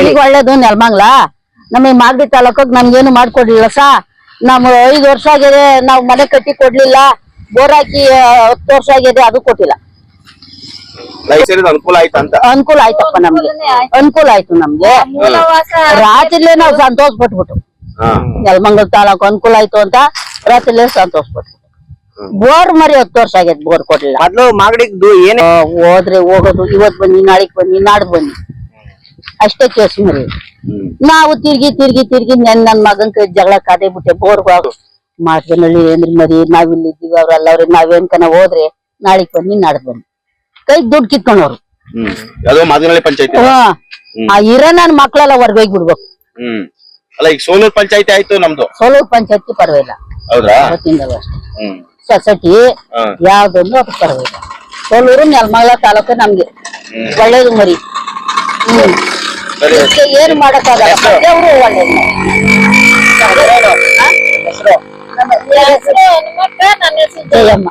ಈಗ ಒಳ್ಳೇದು ನೆಲಮಂಗ್ಲ ನಮಗೆ ಮಾಗಡಿ ತಾಲೂಕಕ್ ನಮ್ಗೇನು ಮಾಡ್ಕೊಡ್ಲಿಲ್ಲ ಸಾ. ನಮ್ ಐದ್ ವರ್ಷ ಆಗಿದೆ ನಾವ್ ಮನೆ ಕಟ್ಟಿ ಕೊಡ್ಲಿಲ್ಲ. ಬೋರ್ ಹಾಕಿ ಹತ್ತು ವರ್ಷ ಆಗಿದೆ ಅದು ಕೊಟ್ಟಿಲ್ಲ. ಅನುಕೂಲ ಆಯ್ತಾ ಅಂತ? ಅನುಕೂಲ ಆಯ್ತಪ್ಪ ನಮ್ಗೆ. ಅನುಕೂಲ ಆಯ್ತು ನಮ್ಗೆ. ರಾತ್ರಿ ನಾವ್ ಸಂತೋಷ ಪಟ್ಬಿಟ್ಟು ನೆಲಮಂಗಲ್ ನೆಲಮಂಗಲ ತಾಲೂಕು ಅನುಕೂಲ ಆಯ್ತು ಅಂತ ರಾತ್ರಿ ಸಂತೋಷ ಪಟ್ಬಿಟ್ಟು ಬೋರ್ ಮರಿ ಹತ್ತು ವರ್ಷ ಆಗೈತೆ ಬೋರ್ ಕೊಡ್ಲಿಲ್ಲ. ಮೊದ್ಲು ಮಾಗಡಿಗ್ ಏನ್ ಹೋದ್ರೆ ಹೋಗೋದು ಇವತ್ ಬನ್ನಿ ನಾಳೆಗ್ ಬನ್ನಿ ನಾಡ್ ಬನ್ನಿ. ಅಷ್ಟೇ ಕೇಸ್ ಮರಿ. ನಾವು ತಿರ್ಗಿ ತಿರ್ಗಿ ತಿರ್ಗಿ ನನ್ ನನ್ ಮಗನ್ ಕೈ ಜಗಳ ಕಾದೆ ಬಿಟ್ಟೆ ಬೋರ್ ಮಾಡ್ಕೊಂಡಿ ಏನ್ರಿ ಮರಿ ನಾವಿಲ್ಲಿ ಇದ್ದೀವಿ ಅವ್ರಲ್ಲ ಅವ್ರಿ ನಾವೇನ್ ಕನ ಹೋದ್ರೆ ನಾಳೆಗ್ ಬನ್ನಿ ನಾಡ್ದು ಬನ್ನಿ. ಕೈ ದುಡ್ಡು ಕಿತ್ಕೊಂಡವ್ರು. ಯಾವ್ದೋ ಮಾದನಹಳ್ಳಿ ಪಂಚಾಯತಿ ಆ ಇರೋ ನನ್ ಮಕ್ಳೆಲ್ಲ ಹೊರ್ಗೋಗಿ ಬಿಡ್ಬೇಕು. ಹ್ಮ್. ಅಲ್ಲ ಈಗ ಸೋಲೂರ್ ಪಂಚಾಯತಿ ಆಯ್ತು ನಮ್ದು? ಸೋಲೂರ್ ಪಂಚಾಯತಿ ಪರವಾಗಿಲ್ಲ. ಹೌದ್ರಾ? ಅವತ್ತಿಂದಲೂ ಅಷ್ಟೇ. ಹ್ಮ್. ಸೊಸೈಟಿ ಹಾ. ಯಾವ್ದೊಂದು ಅದು ಪರವಾಗಿಲ್ಲ. ಸೋಲೂರು ನೆಲಮಂಗಲ ತಾಲೂಕು ನಮ್ಗೆ. ಒಳ್ಳೇದು ಮರಿ. ಹ್ಮ್. ಇದಕ್ಕೆ ಏನು ಮಾಡಕ್ಕಾಗಲ್ಲ? ದೇವ್ರು ಹೆಸ್ರು? ನಮ್ಮ ಹೆಸರು ಜಯಮ್ಮ.